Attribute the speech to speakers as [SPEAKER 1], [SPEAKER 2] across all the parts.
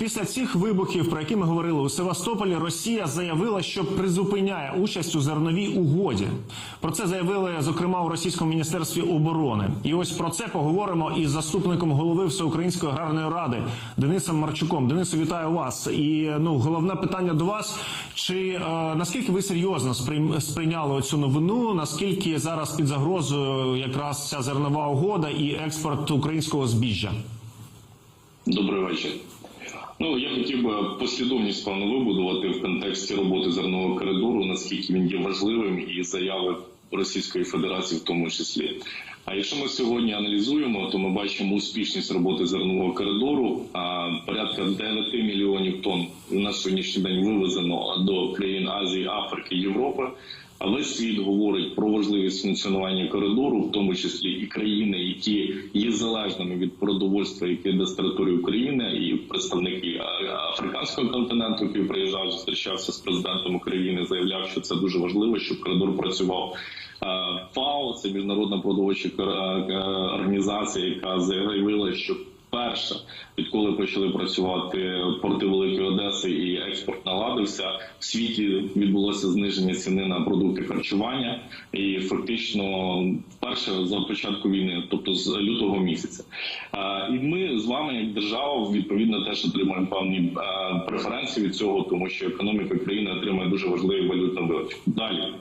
[SPEAKER 1] після цих вибухів, про які ми говорили у Севастополі, Росія заявила, що призупиняє участь у зерновій угоді. Про це заявили зокрема у російському міністерстві оборони. І ось про це поговоримо із заступником голови Всеукраїнської аграрної ради Денисом Марчуком. Денису, вітаю вас. І ну головне питання до вас: чи е, наскільки ви серйозно сприйняли цю новину? Наскільки зараз під загрозою якраз ця зернова угода і експорт українського збіжжя?
[SPEAKER 2] Добрий вечір. Ну я хотів би послідовність певно вибудувати в контексті роботи зернового коридору, наскільки він є важливим, і заяви Російської Федерації в тому числі. А якщо ми сьогодні аналізуємо, то ми бачимо успішність роботи зернового коридору. А порядка 9 мільйонів тонн на сьогоднішній день вивезено до країн Азії, Африки, Європи. А весь світ говорить про важливість функціонування коридору, в тому числі і країни, які є залежними від продовольства, яке йде з території України, і представники африканського континенту, який приїжджав, зустрічався з президентом України, заявляв, що це дуже важливо, щоб коридор працював. ФАО це міжнародна продовольча організація, яка заявила, що Перше, відколи почали працювати порти Великої Одеси і експорт наладився, в світі відбулося зниження ціни на продукти харчування, і фактично вперше за початку війни, тобто з лютого місяця. І ми з вами, як держава, відповідно теж отримуємо певні преференції від цього, тому що економіка країни отримує дуже важливий валютний виручок. Далі.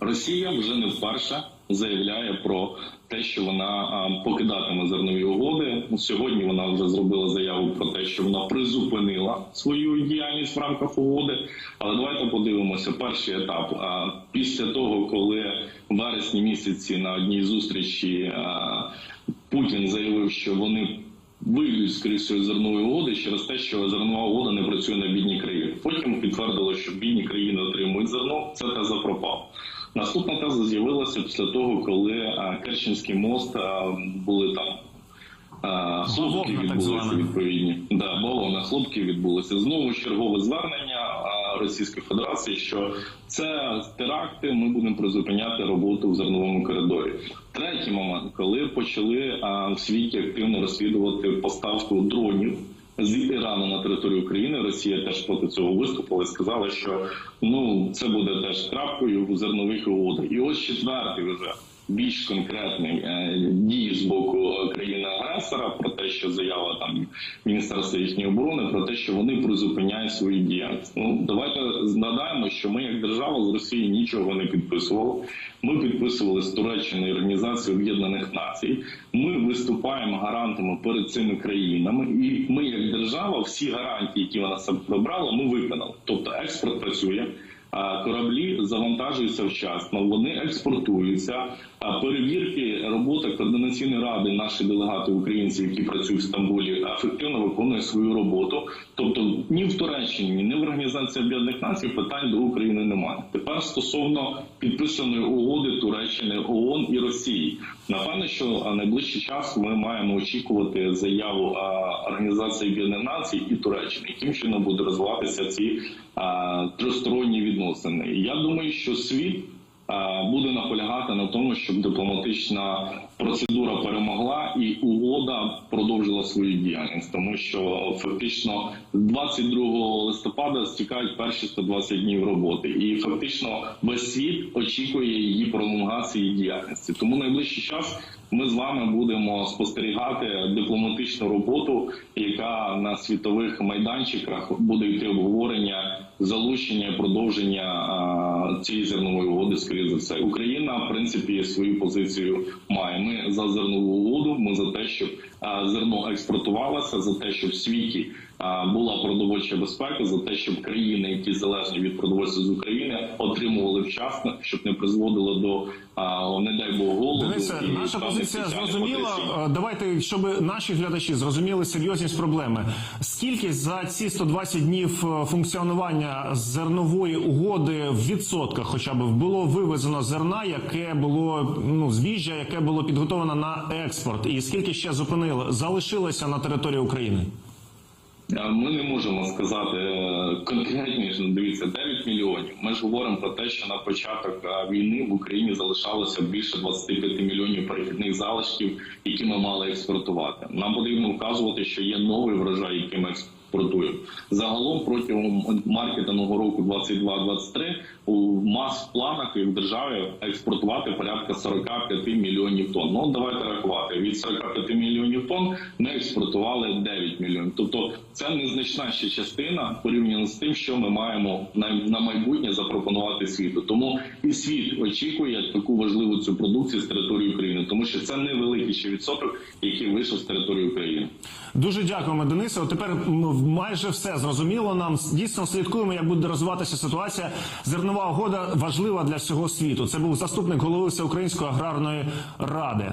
[SPEAKER 2] Росія вже не вперше заявляє про те, що вона покидатиме зернові угоди. Сьогодні вона вже зробила заяву про те, що вона призупинила свою діяльність в рамках угоди. Але давайте подивимося перший етап. Після того, коли в вересні місяці на одній зустрічі Путін заявив, що вони вийдуть скоріше всього, зернової угоди через те, що зернова угода не працює на бідні країни. Потім підтвердило, що бідні країни отримують зерно. Це теза пропав. Наступна теза з'явилася після того, коли Керченський мост були там. Хлопки відбулися відповідні. Да, бавовна, хлопки відбулися. Знову чергове звернення Російської Федерації, що це теракти. Ми будемо призупиняти роботу в зерновому коридорі. Третій момент, коли почали в світі активно розслідувати поставку дронів. З Ірану на територію України Росія теж проти цього виступила і сказала, що ну це буде теж крапкою в зернових угодах. І ось четвертий вже більш конкретний е, дії з боку країни-агресора про те, що заява там міністерства їхньої оборони про те, що вони призупиняють свою діяльність. Ну давайте згадаємо, що ми як держава з Росії нічого не підписували. Ми підписували з Туреччиною Організацією Об'єднаних Націй. Ми виступаємо гарантами перед цими країнами, і ми, як держава, всі гарантії, які вона себе вибрала, ми виконали. Тобто експорт працює. Кораблі завантажуються вчасно, вони експортуються. Перевірки робота координаційної ради, наші делегати українці, які працюють в Стамбулі, ефективно виконують свою роботу. Тобто ні в Туреччині, ні в Організації Об'єднаних Націй питань до України немає. Тепер стосовно підписаної угоди Туреччини, ООН і Росії, напевно, що найближчий час ми маємо очікувати заяву Організації Об'єднаних Націй і Туреччини, яким чином буде розвиватися ці тристоронні відносини. Я думаю, що світ буде наполягати на тому, щоб дипломатична процедура перемогла і угода продовжила свою діяльність, тому що фактично 22 листопада стікають перші 120 днів роботи, і фактично весь світ очікує її пролонгації діяльності. Тому найближчий час ми з вами будемо спостерігати дипломатичну роботу, яка на світових майданчиках буде йти обговорення залучення продовження цієї зернової угоди. Скоріше за все, Україна в принципі свою позицію має. Ми за зернову угоду. Ми за те, щоб зерно експортувалося, за те, щоб в світі була продовольча безпека, за те, щоб країни, які залежні від продовольства з України, отримували вчасно, щоб не призводило до не дай Бог голоду. І
[SPEAKER 1] наша позиція зрозуміла.
[SPEAKER 2] потрясінь.
[SPEAKER 1] Давайте, щоб наші глядачі зрозуміли серйозність проблеми. Скільки за ці 120 днів е, функціонування зернової угоди в відсотках, хоча б було вивезено зерна, яке було ну збіжжя, яке було підготовлено на експорт, і скільки ще зупинили, залишилося на території України?
[SPEAKER 2] Ми не можемо сказати конкретні конкретніше. Дивіться, 9 мільйонів. Ми ж говоримо про те, що на початок е, війни в Україні залишалося більше 25 мільйонів перехідних залишків, які ми мали експортувати. Нам потрібно вказувати, що є новий врожай, який ми екс- експортуємо. Загалом протягом маркетингового року 22-23 у мас планах і в державі експортувати порядка 45 мільйонів тонн. Ну давайте рахувати від 45 мільйонів тонн. Ми експортували 9 мільйонів. Тобто це незначна ще частина порівняно з тим, що ми маємо на, майбутнє запропонувати світу. Тому і світ очікує таку важливу цю продукцію з території України, тому що це невеликий ще відсоток, який вийшов з території України.
[SPEAKER 1] Дуже дякуємо, Денисе. Тепер майже все зрозуміло. Нам дійсно слідкуємо, як буде розвиватися ситуація. Зернова угода важлива для всього світу. Це був заступник голови Всеукраїнської аграрної ради.